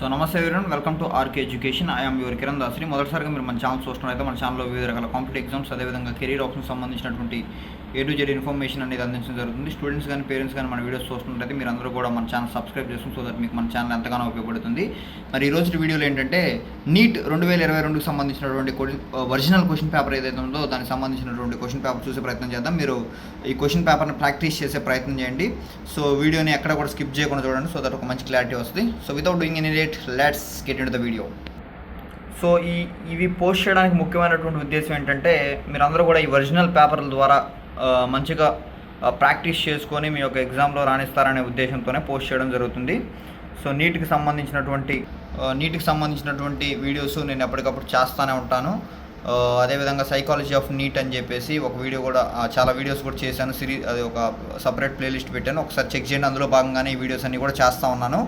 So నమస్తే ఎవరైనా welcome to RK education I'm your Kiran Dasari మొదటిసారిగా మీరు మన ఛానల్ చూస్తున్నట్లయితే మన ఛానల్లో వివిధ రకాల కాంపిటేటివ్ ఎగ్జామ్స్ అదేవిధంగా కెరీర్ ఆప్షన్ సంబంధించినటువంటి ఏ టు జెడ్ ఇన్ఫర్మేషన్ అనేది అందించడం జరుగుతుంది. స్టూడెంట్స్ కానీ పేరెంట్స్ కానీ మన వీడియోస్ చూస్తున్నట్లయితే మీరు అందరూ కూడా మన ఛానల్ సబ్స్క్రైబ్ చేసుకుని సో దట్ మీకు మన ఛానల్ ఎంతగానో ఉపయోగపడుతుంది. మరి ఈ రోజు వీడియోలో ఏంటంటే నీట్ రెండు వేల ఇరవై రెండుకి సంబంధించినటువంటి ఒరిజినల్ క్వశ్చన్ పేపర్ ఏదైతే ఉందో దానికి సంబంధించినటువంటి క్వశ్చన్ పేపర్ చూసే ప్రయత్నం చేద్దాం. మీరు ఈ క్వశ్చన్ పేపర్ని ప్రాక్టీస్ చేసే ప్రయత్నం చేయండి. సో వీడియోని ఎక్కడ కూడా స్కిప్ చేయకుండా చూడండి సో దట్ ఒక మంచి క్లారిటీ వస్తుంది. So without doing any it let's get in the video so ఈ ఇవి పోస్ట్ చేయడానికి ముఖ్యమైనటువంటి ఉద్దేశం ఏంటంటే మీరందరూ కూడా ఈ ఒరిజినల్ పేపర్ల ద్వారా మంచిగా ప్రాక్టీస్ చేసుకొని మీ యొక్క ఎగ్జామ్లో రాణిస్తారనే ఉద్దేశంతోనే పోస్ట్ చేయడం జరుగుతుంది. సో నీట్కి సంబంధించినటువంటి నీట్కి సంబంధించినటువంటి వీడియోస్ నేను ఎప్పటికప్పుడు చేస్తూనే ఉంటాను. అదేవిధంగా సైకాలజీ ఆఫ్ నీట్ అని చెప్పేసి ఒక వీడియో కూడా చాలా వీడియోస్ కూడా చేశాను. సిరీ అది ఒక సపరేట్ ప్లేలిస్ట్ పెట్టాను. ఒకసారి చెక్ చేయండి. అందులో భాగంగానే ఈ వీడియోస్ అన్నీ కూడా చేస్తూ ఉన్నాను.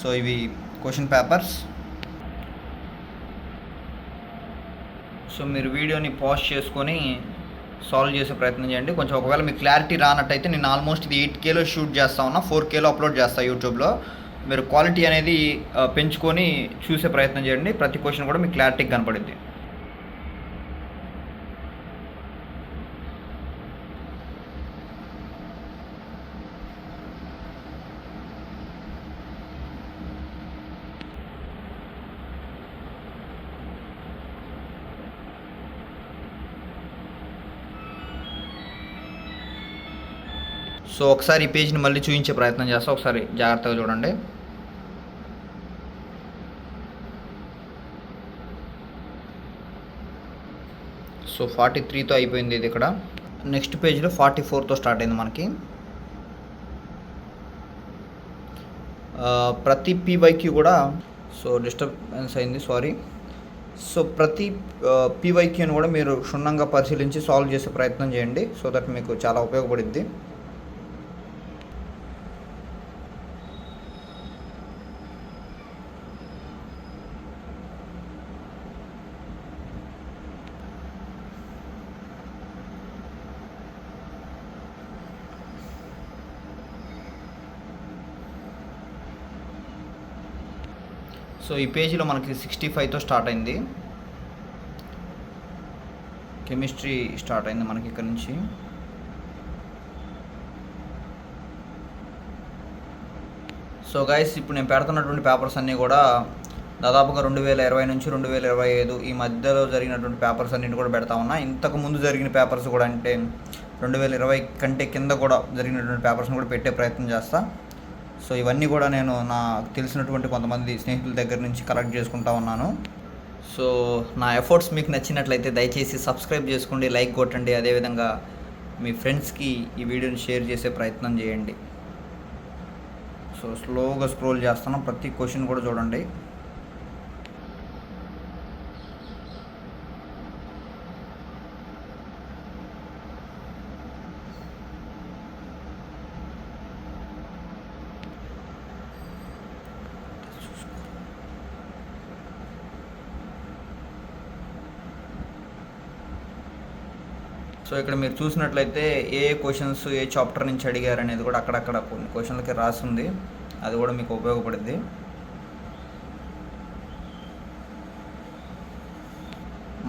సో ఇవి క్వశ్చన్ పేపర్స్ సో మీరు వీడియోని పాజ్ చేసుకొని సాల్వ్ చేసే ప్రయత్నం చేయండి. కొంచెం ఒకవేళ మీకు క్లారిటీ రానట్టయితే నేను ఆల్మోస్ట్ ఇది ఎయిట్ కేలో షూట్ చేస్తా ఉన్నా. ఫోర్ కేలో అప్లోడ్ చేస్తా యూట్యూబ్లో మీరు క్వాలిటీ అనేది uh, పెంచుకొని చూసే ప్రయత్నం చేయండి. ప్రతి క్వశ్చన్ కూడా మీకు క్లారిటీగా కనపడింది సో ఒకసారి ఈ పేజ్ని మళ్ళీ చూపించే ప్రయత్నం చేస్తా. ఒకసారి జాగ్రత్తగా చూడండి. సో ఫార్టీ త్రీతో అయిపోయింది ఇది ఇక్కడ. నెక్స్ట్ పేజ్లో ఫార్టీ ఫోర్తో స్టార్ట్ అయింది మనకి. ప్రతి పీవైకి కూడా సో డిస్టర్బెన్స్ అయింది సారీ సో ప్రతి పీవైక్యూని కూడా మీరు క్షుణ్ణంగా పరిశీలించి సాల్వ్ చేసే ప్రయత్నం చేయండి. సో దట్ మీకు చాలా ఉపయోగపడుద్ది. సో ఈ పేజీలో మనకి సిక్స్టీ ఫైవ్తో స్టార్ట్ అయింది. కెమిస్ట్రీ స్టార్ట్ అయింది మనకి ఇక్కడ నుంచి. సో గైస్ ఇప్పుడు నేను పెడుతున్నటువంటి పేపర్స్ అన్నీ కూడా దాదాపుగా రెండు వేల ఇరవై నుంచి రెండు వేల ఇరవై ఐదు ఈ మధ్యలో జరిగినటువంటి పేపర్స్ అన్నింటి కూడా పెడతా ఉన్నా. ఇంతకు ముందు జరిగిన పేపర్స్ కూడా అంటే రెండు వేల ఇరవై కంటే కింద కూడా జరిగినటువంటి పేపర్స్ని కూడా పెట్టే ప్రయత్నం చేస్తాను సో ఇవన్నీ కూడా నేను నాకు తెలిసినటువంటి కొంతమంది స్నేహితుల దగ్గర నుంచి కలెక్ట్ చేసుకుంటా ఉన్నాను. సో నా ఎఫర్ట్స్ మీకు నచ్చినట్లయితే దయచేసి సబ్స్క్రైబ్ చేసుకోండి లైక్ కొట్టండి. అదేవిధంగా మీ ఫ్రెండ్స్కి ఈ వీడియోని షేర్ చేసే ప్రయత్నం చేయండి. సో స్లోగా స్క్రోల్ చేస్తాను ప్రతి క్వశ్చన్ కూడా చూడండి. సో ఇక్కడ మీరు చూసినట్లయితే ఏ క్వశ్చన్స్ ఏ చాప్టర్ నుంచి అడిగారు అనేది కూడా అక్కడక్కడ కొన్ని క్వశ్చన్లకి రాసింది. అది కూడా మీకు ఉపయోగపడుద్ది.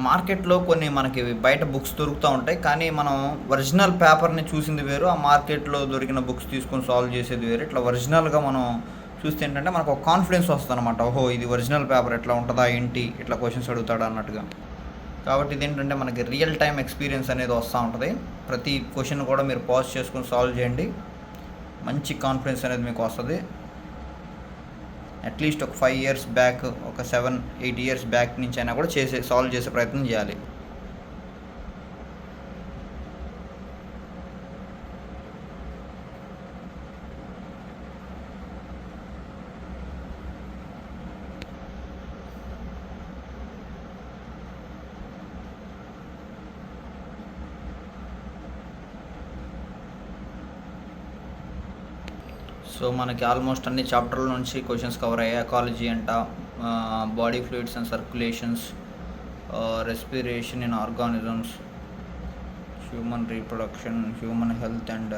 మార్కెట్లో కొన్ని మనకి బయట బుక్స్ దొరుకుతూ ఉంటాయి. కానీ మనం ఒరిజినల్ పేపర్ని చూసింది వేరు. ఆ మార్కెట్లో దొరికిన బుక్స్ తీసుకొని సాల్వ్ చేసేది వేరు. ఇట్లా ఒరిజినల్గా మనం చూస్తే ఏంటంటే మనకు ఒక కాన్ఫిడెన్స్ వస్తుంది అనమాట ఓహో ఇది ఒరిజినల్ పేపర్ ఎట్లా ఉంటుందా ఏంటి ఇట్లా క్వశ్చన్స్ అడుగుతాడా అన్నట్టుగా. కాబట్టి ఇదేంటంటే ఏంటంటే మనకి రియల్ టైం ఎక్స్పీరియన్స్ అనేది వస్తూ ఉంటుంది. ప్రతి క్వశ్చన్ కూడా మీరు పాజ్ చేసుకొని సాల్వ్ చేయండి. మంచి కాన్ఫిడెన్స్ అనేది మీకు వస్తుంది. అట్లీస్ట్ ఒక ఫైవ్ ఇయర్స్ బ్యాక్ ఒక సెవెన్ ఎయిట్ ఇయర్స్ బ్యాక్ నుంచి అయినా కూడా చేసే సాల్వ్ చేసే ప్రయత్నం చేయాలి. సో మనకి ఆల్మోస్ట్ అన్ని చాప్టర్ల నుంచి క్వశ్చన్స్ కవర్ అయ్యాయి. ఎకాలజీ అంట body fluids and circulations respiration in organisms human reproduction human health and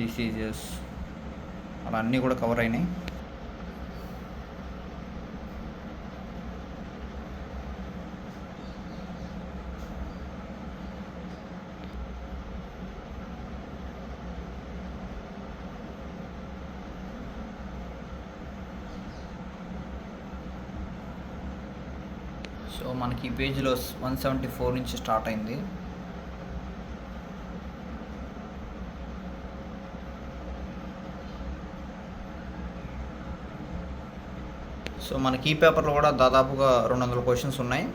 diseases అలా అన్నీ కూడా కవర్ అయినాయి. సో మనకి ఈ పేజీలో వన్ సెవెంటీ ఫోర్ నుంచి స్టార్ట్ అయింది. సో మనకి ఈ పేపర్లో కూడా దాదాపుగా రెండు వందల క్వశ్చన్స్ ఉన్నాయి.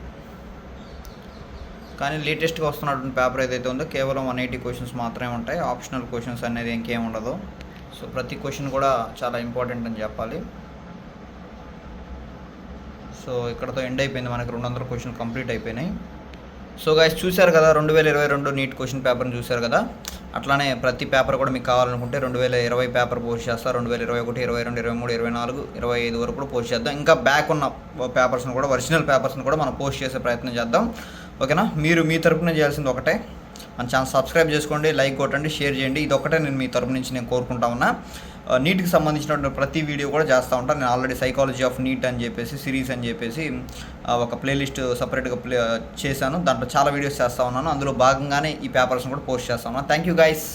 కానీ లేటెస్ట్గా వస్తున్నటువంటి పేపర్ ఏదైతే ఉందో కేవలం వన్ ఎయిటీ క్వశ్చన్స్ మాత్రమే ఉంటాయి. ఆప్షనల్ క్వశ్చన్స్ అనేది ఇంకేం ఉండదు. సో ప్రతి క్వశ్చన్ కూడా చాలా ఇంపార్టెంట్ అని చెప్పాలి. సో ఇక్కడతో ఎండ్ అయిపోయింది మనకి రెండు వందల క్వశ్చన్ కంప్లీట్ అయిపోయినాయి. సో గైస్ చూశారు కదా రెండు వేల ఇరవై రెండు నీట్ క్వశ్చన్ పేపర్ని చూశారు కదా? అట్లానే ప్రతి పేపర్ కూడా మీకు కావాలనుకుంటే రెండు వేల ఇరవై పేపర్ పోస్ట్ చేస్తా రెండు వేల ఇరవై ఒకటి ఇరవై రెండు ఇరవై మూడు ఇరవై నాలుగు ఇరవై ఐదు వరకు కూడా పోస్ట్ చేద్దాం. ఇంకా బ్యాక్ ఉన్న పేపర్స్ని కూడా ఒరిజినల్ పేపర్స్ని కూడా మనం పోస్ట్ చేసే ప్రయత్నం చేద్దాం. ఓకేనా? మీరు మీ తరపున చేయాల్సింది ఒకటే. మన ఛానల్ సబ్స్క్రైబ్ చేసుకోండి లైక్ కొట్టండి షేర్ చేయండి. ఇది ఒకటే నేను మీ తరపు నుంచి నేను కోరుకుంటా ఉన్నా. నీట్కి సంబంధించినటువంటి ప్రతి వీడియో కూడా చేస్తూ ఉంటాను నేను ఆల్రెడీ సైకాలజీ ఆఫ్ నీట్ అని చెప్పేసి సిరీస్ అని చెప్పేసి ఒక ప్లేలిస్ట్ సపరేట్గా ప్లే చేశాను. దాంట్లో చాలా వీడియోస్ చేస్తూ ఉన్నాను. అందులో భాగంగానే ఈ పేపర్స్ని కూడా పోస్ట్ చేస్తా ఉన్నాను. Thank you guys